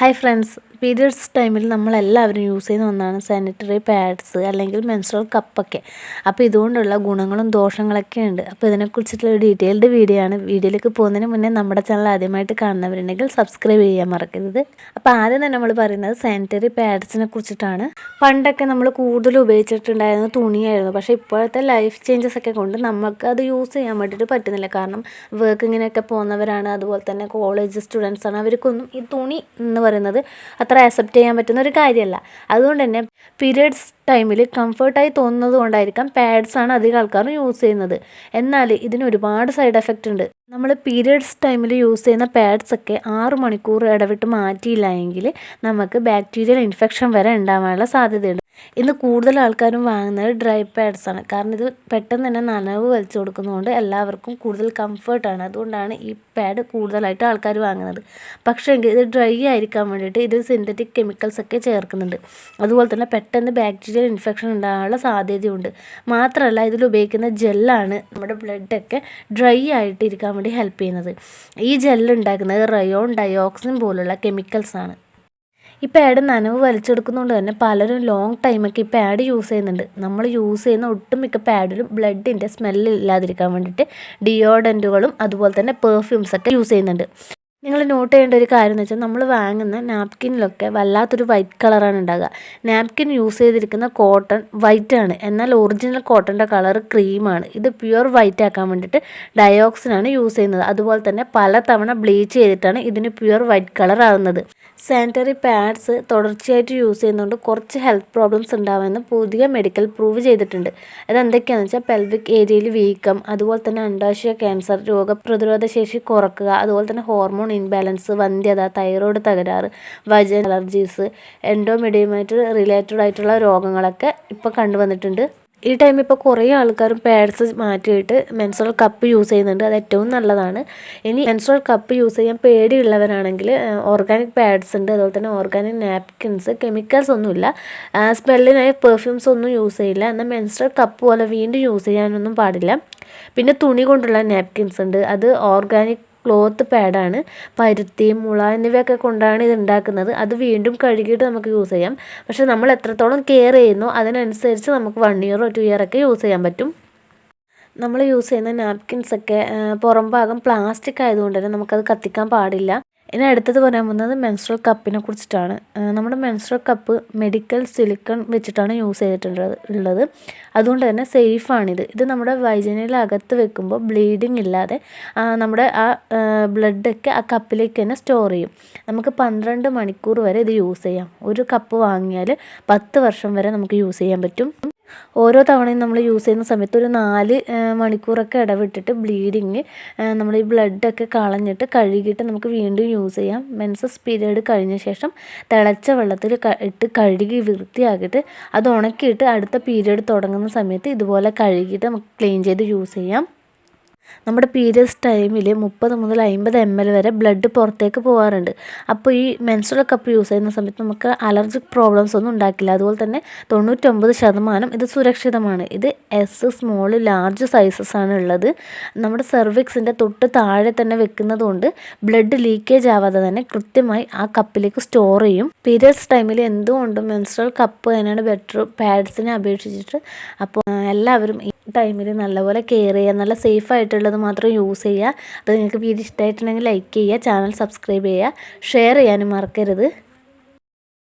Hi friends periods ടൈമിൽ നമ്മളെല്ലാവരും use ചെയ്യുന്ന ഒന്നാണ് സാനിറ്ററി പാഡ്സ് അല്ലെങ്കിൽ മെൻസ്ട്രൽ കപ്പൊക്കെ അപ്പോൾ ഇതുകൊണ്ടുള്ള ഗുണങ്ങളും ദോഷങ്ങളൊക്കെ ഉണ്ട്. അപ്പോൾ ഇതിനെക്കുറിച്ചിട്ടുള്ള ഒരു ഡീറ്റെയിൽഡ് വീഡിയോ ആണ്. വീഡിയോയിലേക്ക് പോകുന്നതിന് മുന്നേ നമ്മുടെ ചാനൽ ആദ്യമായിട്ട് കാണുന്നവരുണ്ടെങ്കിൽ സബ്സ്ക്രൈബ് ചെയ്യാൻ മറക്കരുത്. അപ്പോൾ ആദ്യം തന്നെ നമ്മൾ പറയുന്നത് സാനിറ്ററി പാഡ്സിനെ കുറിച്ചിട്ടാണ്. പണ്ടൊക്കെ നമ്മൾ കൂടുതൽ ഉപയോഗിച്ചിട്ടുണ്ടായിരുന്നത് തുണിയായിരുന്നു. പക്ഷേ ഇപ്പോഴത്തെ ലൈഫ് ചേഞ്ചസ് ഒക്കെ കൊണ്ട് നമുക്ക് അത് യൂസ് ചെയ്യാൻ വേണ്ടിയിട്ട് പറ്റുന്നില്ല. കാരണം വർക്കിങ്ങിനൊക്കെ പോകുന്നവരാണ്. അതുപോലെ തന്നെ കോളേജ് സ്റ്റുഡൻസ് ആണ്. അവർക്കൊന്നും ഈ തുണി എന്ന് പറയുന്നത് അത്ര അക്സെപ്റ്റ് ചെയ്യാൻ പറ്റുന്ന ഒരു കാര്യമല്ല. അതുകൊണ്ട് തന്നെ പീരിയഡ്സ് ടൈമിൽ കംഫർട്ടായി തോന്നുന്നത് കൊണ്ടായിരിക്കാം ആണ് അധികം ആൾക്കാരും യൂസ് ചെയ്യുന്നത്. എന്നാൽ ഇതിന് ഒരുപാട് സൈഡ് എഫക്റ്റ് ഉണ്ട്. നമ്മൾ പീരിയഡ്സ് ടൈമിൽ യൂസ് ചെയ്യുന്ന പാഡ്സ് ഒക്കെ ആറ് മണിക്കൂർ ഇടവിട്ട് മാറ്റിയില്ല എങ്കിൽ നമുക്ക് ബാക്ടീരിയൽ ഇൻഫെക്ഷൻ വരെ ഉണ്ടാവാനുള്ള സാധ്യതയുണ്ട്. ഇന്ന് കൂടുതൽ ആൾക്കാരും വാങ്ങുന്നത് ഡ്രൈ പാഡ്സാണ് കാരണം ഇത് പെട്ടെന്ന് തന്നെ നനവ് വലിച്ചു കൊടുക്കുന്നതുകൊണ്ട് എല്ലാവർക്കും കൂടുതൽ കംഫർട്ടാണ് അതുകൊണ്ടാണ് ഈ പാഡ് കൂടുതലായിട്ട് ആൾക്കാർ വാങ്ങുന്നത്. പക്ഷേ ഇത് ഡ്രൈ ആയിരിക്കാൻ വേണ്ടിയിട്ട് ഇതിൽ സിന്തറ്റിക് കെമിക്കൽസ് ഒക്കെ ചേർക്കുന്നുണ്ട്. അതുപോലെ തന്നെ പെട്ടെന്ന് ബാക്ടീരിയൽ ഇൻഫെക്ഷൻ ഉണ്ടാകാനുള്ള സാധ്യതയുണ്ട്. മാത്രമല്ല ഇതിൽ ഉപയോഗിക്കുന്ന ജെല്ലാണ് നമ്മുടെ ബ്ലഡൊക്കെ ഡ്രൈ ആയിട്ട് ഇരിക്കാൻ വേണ്ടി ഹെൽപ്പ് ചെയ്യുന്നത്. ഈ ജെല്ലുണ്ടാക്കുന്നത് റയോൺ ഡയോക്സിൻ പോലുള്ള കെമിക്കൽസാണ് ഈ പാഡ് നനവ് വലിച്ചെടുക്കുന്നതുകൊണ്ട് തന്നെ പലരും ലോങ് ടൈമൊക്കെ ഈ പാഡ് യൂസ് ചെയ്യുന്നുണ്ട്. നമ്മൾ യൂസ് ചെയ്യുന്ന ഒട്ടുമിക്ക പാഡിലും ബ്ലഡിന്റെ സ്മെല്ല് ഇല്ലാതിരിക്കാൻ വേണ്ടിയിട്ട് ഡിയോഡന്റുകളും അതുപോലെ തന്നെ പെർഫ്യൂംസൊക്കെ യൂസ് ചെയ്യുന്നുണ്ട്. നിങ്ങൾ നോട്ട് ചെയ്യേണ്ട ഒരു കാര്യം എന്ന് വെച്ചാൽ നമ്മൾ വാങ്ങുന്ന നാപ്കിനിലൊക്കെ വല്ലാത്തൊരു വൈറ്റ് കളറാണ് ഉണ്ടാകുക നാപ്കിൻ യൂസ് ചെയ്തിരിക്കുന്ന കോട്ടൺ വൈറ്റ് ആണ്. എന്നാൽ ഒറിജിനൽ കോട്ടന്റെ കളർ ക്രീമാണ് ഇത് പ്യുവർ വൈറ്റ് ആക്കാൻ വേണ്ടിയിട്ട് ഡയോക്സിനാണ് യൂസ് ചെയ്യുന്നത്. അതുപോലെ തന്നെ പല തവണ ബ്ലീച്ച് ചെയ്തിട്ടാണ് ഇതിന് പ്യുവർ വൈറ്റ് കളർ ആവുന്നത്. സാനിറ്ററി പാഡ്സ് തുടർച്ചയായിട്ട് യൂസ് ചെയ്യുന്നതുകൊണ്ട് കുറച്ച് ഹെൽത്ത് പ്രോബ്ലംസ് ഉണ്ടാവുമെന്ന് പുതിയ മെഡിക്കൽ പ്രൂവ് ചെയ്തിട്ടുണ്ട്. അതെന്തൊക്കെയാണെന്ന് വെച്ചാൽ പെൽവിക് ഏരിയയിൽ വീക്കം അതുപോലെ തന്നെ അണ്ടാശയ ക്യാൻസർ രോഗപ്രതിരോധ ശേഷി കുറക്കുക അതുപോലെ തന്നെ ഹോർമോൺ ഇൻബാലൻസ് വന്ധ്യത തൈറോയ്ഡ് തകരാറ് വജൻ അലർജീസ് എൻഡോമെഡിയുമായിട്ട് റിലേറ്റഡ് ആയിട്ടുള്ള രോഗങ്ങളൊക്കെ ഇപ്പോൾ കണ്ടുവന്നിട്ടുണ്ട്. ഈ ടൈം ഇപ്പോൾ കുറേ ആൾക്കാരും പാഡ്സ് മാറ്റിയിട്ട് മെൻസ്ട്രൽ കപ്പ് യൂസ് ചെയ്യുന്നുണ്ട്. അത് ഏറ്റവും നല്ലതാണ്. ഇനി മെൻസ്ട്രൽ കപ്പ് യൂസ് ചെയ്യാൻ പേടിയുള്ളവരാണെങ്കിൽ ഓർഗാനിക് പാഡ്സ് ഉണ്ട്. അതുപോലെ തന്നെ ഓർഗാനിക് നാപ്കിൻസ് കെമിക്കൽസ് ഒന്നുമില്ല. സ്മെല്ലിനായി പെർഫ്യൂംസ് ഒന്നും യൂസ് ചെയ്യില്ല. എന്നാൽ മെൻസ്ട്രൽ കപ്പ് പോലെ വീണ്ടും യൂസ് ചെയ്യാനൊന്നും പാടില്ല. പിന്നെ തുണി കൊണ്ടുള്ള നാപ്കിൻസ് ഉണ്ട്. അത് ഓർഗാനിക് ക്ലോത്ത് പാഡാണ് പരുത്തി മുള എന്നിവയൊക്കെ കൊണ്ടാണ് ഇത് ഉണ്ടാക്കുന്നത്. അത് വീണ്ടും കഴുകിയിട്ട് നമുക്ക് യൂസ് ചെയ്യാം. പക്ഷേ നമ്മൾ എത്രത്തോളം കെയർ ചെയ്യുന്നു അതിനനുസരിച്ച് നമുക്ക് വൺ ഇയറോ ടു ഇയർ ഒക്കെ യൂസ് ചെയ്യാൻ പറ്റും. നമ്മൾ യൂസ് ചെയ്യുന്ന നാപ്കിൻസൊക്കെ പുറം ഭാഗം പ്ലാസ്റ്റിക് ആയതുകൊണ്ട് തന്നെ നമുക്കത് കത്തിക്കാൻ പാടില്ല. ഇനി അടുത്തത് പറയാൻ പോകുന്നത് മെൻസ്ട്രൽ കപ്പിനെ കുറിച്ചിട്ടാണ്. നമ്മുടെ മെൻസ്ട്രൽ കപ്പ് മെഡിക്കൽ സിലിക്കൺ വെച്ചിട്ടാണ് യൂസ് ചെയ്തിട്ടുള്ളത് ഉള്ളത്. അതുകൊണ്ട് തന്നെ സേഫാണിത് ഇത് നമ്മുടെ വൈജനയിലകത്ത് വെക്കുമ്പോൾ ബ്ലീഡിങ് ഇല്ലാതെ നമ്മുടെ ആ ബ്ലഡൊക്കെ ആ കപ്പിലേക്ക് തന്നെ സ്റ്റോർ ചെയ്യും. നമുക്ക് പന്ത്രണ്ട് മണിക്കൂർ വരെ ഇത് യൂസ് ചെയ്യാം. ഒരു കപ്പ് വാങ്ങിയാൽ പത്ത് വർഷം വരെ നമുക്ക് യൂസ് ചെയ്യാൻ പറ്റും. ഓരോ തവണയും നമ്മൾ യൂസ് ചെയ്യുന്ന സമയത്ത് ഒരു നാല് മണിക്കൂറൊക്കെ ഇടവിട്ടിട്ട് ബ്ലീഡിങ് നമ്മൾ ഈ ബ്ലഡൊക്കെ കളഞ്ഞിട്ട് കഴുകിയിട്ട് നമുക്ക് വീണ്ടും യൂസ് ചെയ്യാം. മെൻസസ് പീരീഡ് കഴിഞ്ഞ ശേഷം തിളച്ച വെള്ളത്തിൽ ഇട്ട് കഴുകി വൃത്തിയാക്കിയിട്ട് അത് ഉണക്കിയിട്ട് അടുത്ത പീരീഡ് തുടങ്ങുന്ന സമയത്ത് ഇതുപോലെ കഴുകിയിട്ട് നമുക്ക് ക്ലീൻ ചെയ്ത് യൂസ് ചെയ്യാം. നമ്മുടെ പീരിയഡ്സ് ടൈമിൽ മുപ്പത് മുതൽ അമ്പത് എം എൽ വരെ ബ്ലഡ് പുറത്തേക്ക് പോകാറുണ്ട് അപ്പോൾ ഈ മെൻസ്ട്രൽ കപ്പ് യൂസ് ചെയ്യുന്ന സമയത്ത് നമുക്ക് അലർജിക് പ്രോബ്ലംസ് ഒന്നും ഉണ്ടാക്കില്ല. അതുപോലെ തന്നെ തൊണ്ണൂറ്റൊമ്പത് ശതമാനം ഇത് സുരക്ഷിതമാണ്. ഇത് എസ് സ്മോൾ ലാർജ് സൈസസ് ആണ് ഉള്ളത്. നമ്മുടെ സെർവിക്സിന്റെ തൊട്ട് താഴെ തന്നെ വെക്കുന്നത് കൊണ്ട് ബ്ലഡ് ലീക്കേജ് ആവാതെ തന്നെ കൃത്യമായി ആ കപ്പിലേക്ക് സ്റ്റോർ ചെയ്യും. പീരിയഡ്സ് ടൈമിൽ എന്തുകൊണ്ടും മെൻസ്ട്രൽ കപ്പ് തന്നെയാണ് ബെറ്റർ പാഡ്സിനെ അപേക്ഷിച്ചിട്ട്. അപ്പോൾ എല്ലാവരും ടൈമിൽ നല്ലപോലെ കെയർ ചെയ്യുക നല്ല സേഫ് ആയിട്ടുള്ളത് മാത്രം യൂസ് ചെയ്യുക. അത് നിങ്ങൾക്ക് വീഡിയോ ഇഷ്ടമായിട്ടുണ്ടെങ്കിൽ ലൈക്ക് ചെയ്യുക ചാനൽ സബ്സ്ക്രൈബ് ചെയ്യുക. ഷെയർ ചെയ്യാനും മറക്കരുത്.